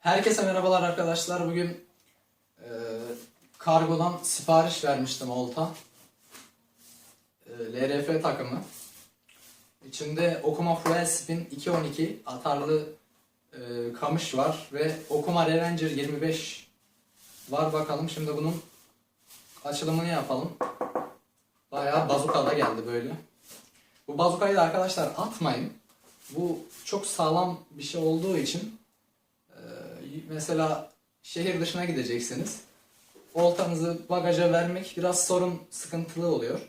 Herkese merhabalar arkadaşlar. Bugün e, kargodan sipariş vermiştim olta. E, LRF takımı. İçinde Okuma Fuel Spin 212 atarlı e, kamış var ve Okuma Revenger 25 var bakalım. Şimdi bunun açılımını yapalım. Bayağı bazukada geldi böyle. Bu bazukayı da arkadaşlar atmayın. Bu çok sağlam bir şey olduğu için mesela şehir dışına gideceksiniz. Oltanızı bagaja vermek biraz sorun, sıkıntılı oluyor.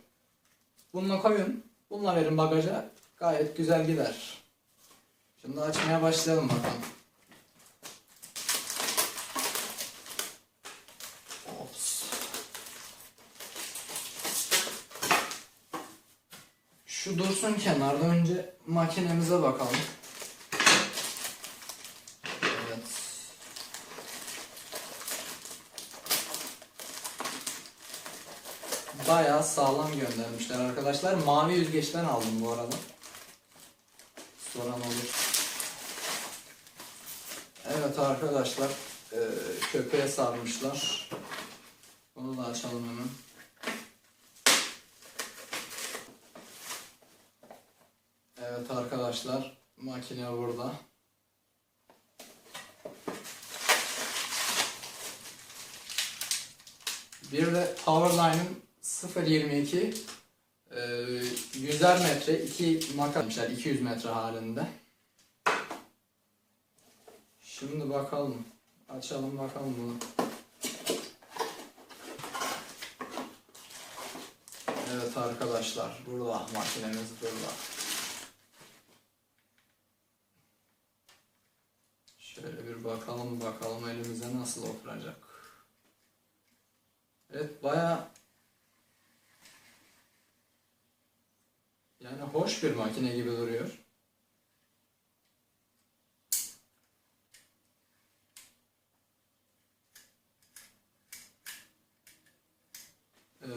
Bununla koyun, bununla verin bagaja. Gayet güzel gider. Şimdi açmaya başlayalım bakalım. Ops. Şu dursun kenarda önce makinemize bakalım. Evet. Bayağı sağlam göndermişler arkadaşlar. Mavi yüzgeçten aldım bu arada. Soran olur. Evet arkadaşlar. eee, köpeğe sarmışlar. Bunu da açalım hemen. Evet arkadaşlar. Makine burada. Bir de Powerline'ın 0.22 e, 100'er metre 2 makarmışlar 200 metre halinde. Şimdi bakalım. Açalım bakalım bunu. Evet arkadaşlar burada makinemiz burada. Şöyle bir bakalım bakalım elimize nasıl oturacak. Evet baya yani hoş bir makine gibi duruyor. Ee,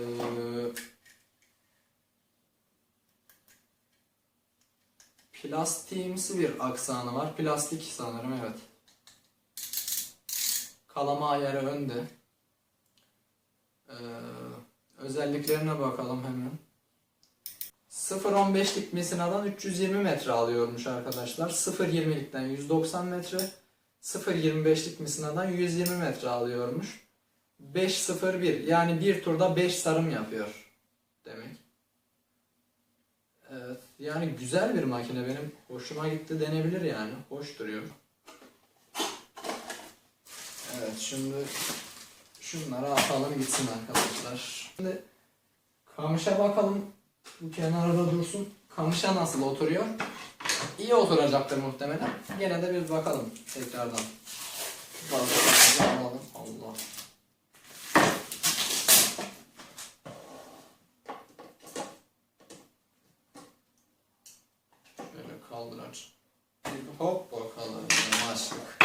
plastiğimsi bir aksanı var. Plastik sanırım evet. Kalama ayarı önde. Ee, özelliklerine bakalım hemen. 0.15'lik misinadan 320 metre alıyormuş arkadaşlar. 0.20'likten 190 metre. 0.25'lik misinadan 120 metre alıyormuş. 5.01 yani bir turda 5 sarım yapıyor demek. Evet yani güzel bir makine benim hoşuma gitti denebilir yani. Hoş duruyor. Evet şimdi Şunları atalım gitsin arkadaşlar. Şimdi kamışa bakalım. Bu kenarda dursun. Kamışa nasıl oturuyor? İyi oturacaktır muhtemelen. Gene de bir bakalım tekrardan. Bazılarımızı alalım. Allah. Şöyle kaldırar. Bir hop bakalım. Yavaşlık.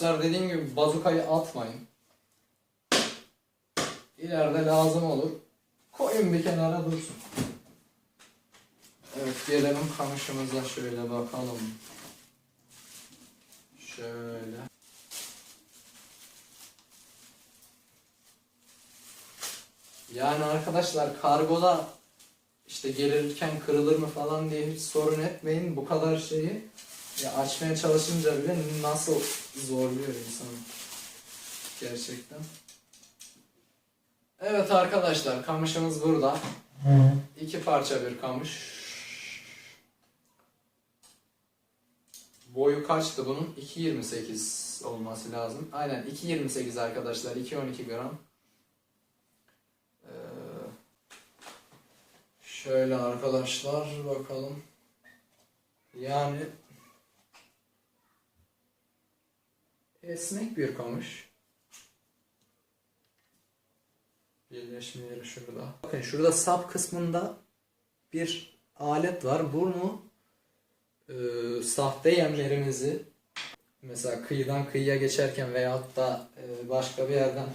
Arkadaşlar dediğim gibi bazukayı atmayın. İleride lazım olur. Koyun bir kenara dursun. Evet gelelim kamışımıza şöyle bakalım. Şöyle. Yani arkadaşlar kargoda işte gelirken kırılır mı falan diye hiç sorun etmeyin. Bu kadar şeyi ya açmaya çalışınca bile nasıl zorluyor insanı. Gerçekten. Evet arkadaşlar kamışımız burada. İki parça bir kamış. Boyu kaçtı bunun? 2.28 olması lazım. Aynen 2.28 arkadaşlar. 2.12 gram. Ee, şöyle arkadaşlar bakalım. Yani esnek bir kamış. Birleşme yeri şurada. Bakın şurada sap kısmında bir alet var. Bunu e, sahte yemlerimizi mesela kıyıdan kıyıya geçerken veyahut da e, başka bir yerden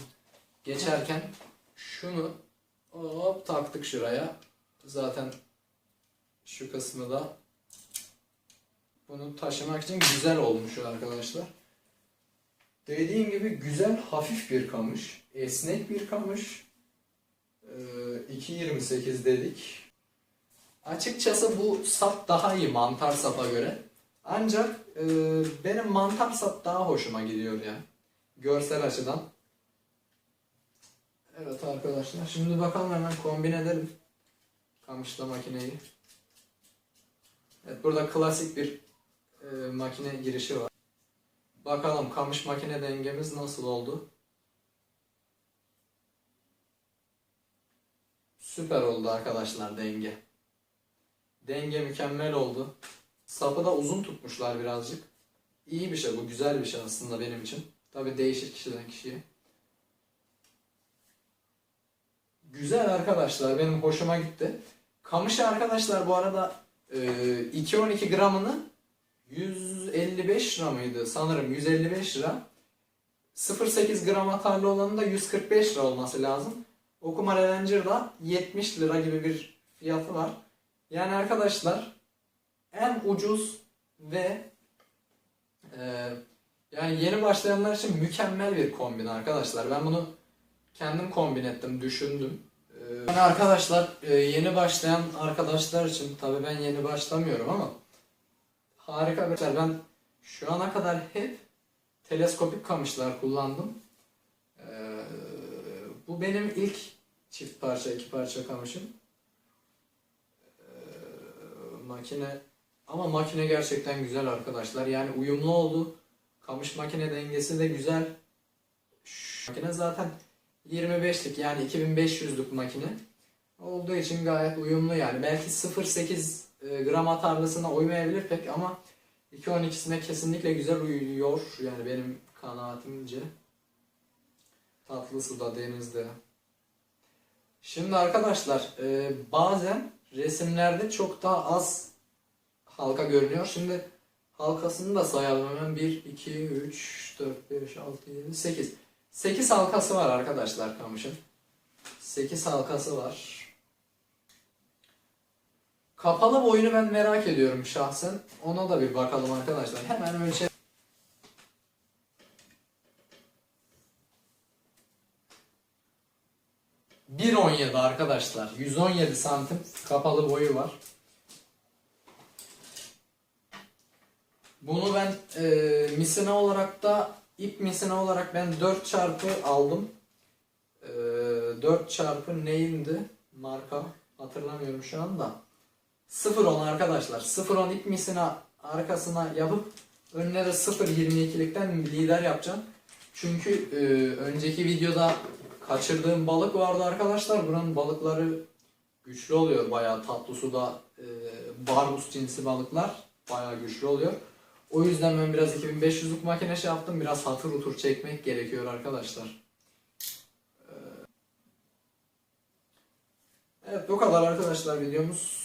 geçerken şunu hop taktık şuraya. Zaten Şu kısmı da bunu taşımak için güzel olmuş arkadaşlar. Dediğim gibi güzel hafif bir kamış. Esnek bir kamış. Ee, 2.28 dedik. Açıkçası bu sap daha iyi mantar sapa göre. Ancak e, benim mantar sap daha hoşuma gidiyor ya. Görsel açıdan. Evet arkadaşlar şimdi bakalım hemen kombin edelim. Kamışla makineyi. Evet burada klasik bir e, makine girişi var. Bakalım kamış makine dengemiz nasıl oldu? Süper oldu arkadaşlar denge. Denge mükemmel oldu. Sapı da uzun tutmuşlar birazcık. İyi bir şey bu, güzel bir şey aslında benim için. Tabi değişir kişiden kişiye. Güzel arkadaşlar, benim hoşuma gitti. Kamışı arkadaşlar bu arada e, 2.12 gramını 155 lira mıydı? Sanırım 155 lira. 0.8 gram atarlı olanı da 145 lira olması lazım. Okuma Revenger'da 70 lira gibi bir fiyatı var. Yani arkadaşlar en ucuz ve e, yani yeni başlayanlar için mükemmel bir kombin arkadaşlar. Ben bunu kendim kombin ettim, düşündüm. E, yani arkadaşlar e, yeni başlayan arkadaşlar için tabii ben yeni başlamıyorum ama harika şey. Ben şu ana kadar hep teleskopik kamışlar kullandım. E, bu benim ilk çift parça, iki parça kamışım. E, makine ama makine gerçekten güzel arkadaşlar. Yani uyumlu oldu. Kamış makine dengesi de güzel. Şu makine zaten 25'lik yani 2500'lük makine. Olduğu için gayet uyumlu yani. Belki 0.8 e, gram atarlısına uymayabilir pek ama 2.12'sine kesinlikle güzel uyuyor. Yani benim kanaatimce. Tatlı suda, denizde. Şimdi arkadaşlar e, bazen resimlerde çok daha az halka görünüyor. Şimdi halkasını da sayalım hemen. 1, 2, 3, 4, 5, 6, 7, 8. 8 halkası var arkadaşlar kamışın. 8 halkası var. Kapalı boyunu ben merak ediyorum şahsen. Ona da bir bakalım arkadaşlar. Hemen ölçelim. ...1.17 arkadaşlar. 117 santim kapalı boyu var. Bunu ben e, misine olarak da ip misine olarak ben 4 çarpı aldım. E, 4 çarpı neyindi marka hatırlamıyorum şu anda. 0.10 arkadaşlar. 0.10 ip misine arkasına yapıp önüne de 0.22'likten lider yapacağım. Çünkü e, önceki videoda kaçırdığım balık vardı arkadaşlar. Buranın balıkları güçlü oluyor bayağı tatlı suda e, barbus cinsi balıklar bayağı güçlü oluyor. O yüzden ben biraz 2500'lük makine şey yaptım. Biraz hatır utur çekmek gerekiyor arkadaşlar. Ee, Evet bu kadar arkadaşlar videomuz.